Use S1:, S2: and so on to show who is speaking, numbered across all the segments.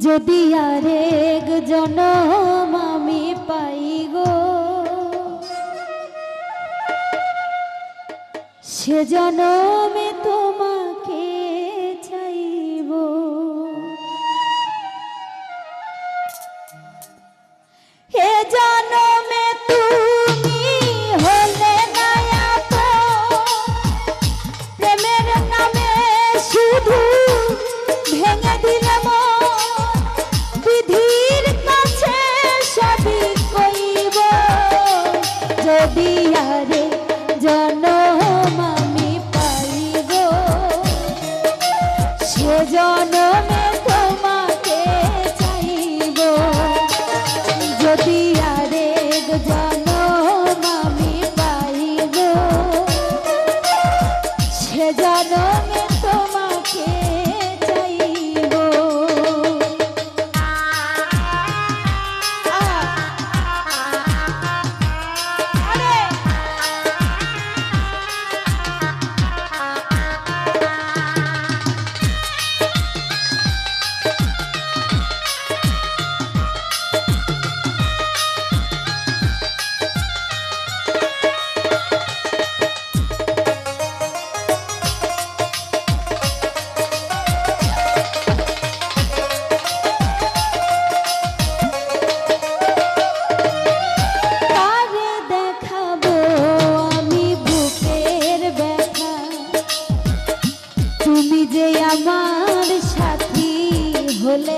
S1: যদি আরেক জনম আমি পাই গো, সে জনমে তোমাকে চাইব। হে জনমে তুমি হলে নায়াত, প্রেমের নামে শুধু ভেঙে দিল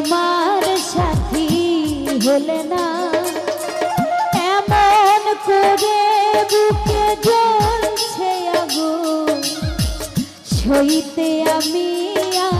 S1: আমার সাথী হলে না। এমন করে বুকে জ্বলছে আগুন। সইতে আমি আ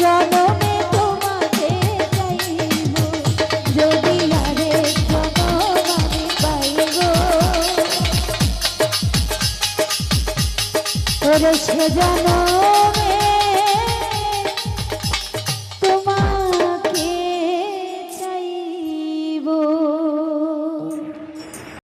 S1: জনমে তোমাকে চাইব। যদি আরে জনমানে পাইব। ওরে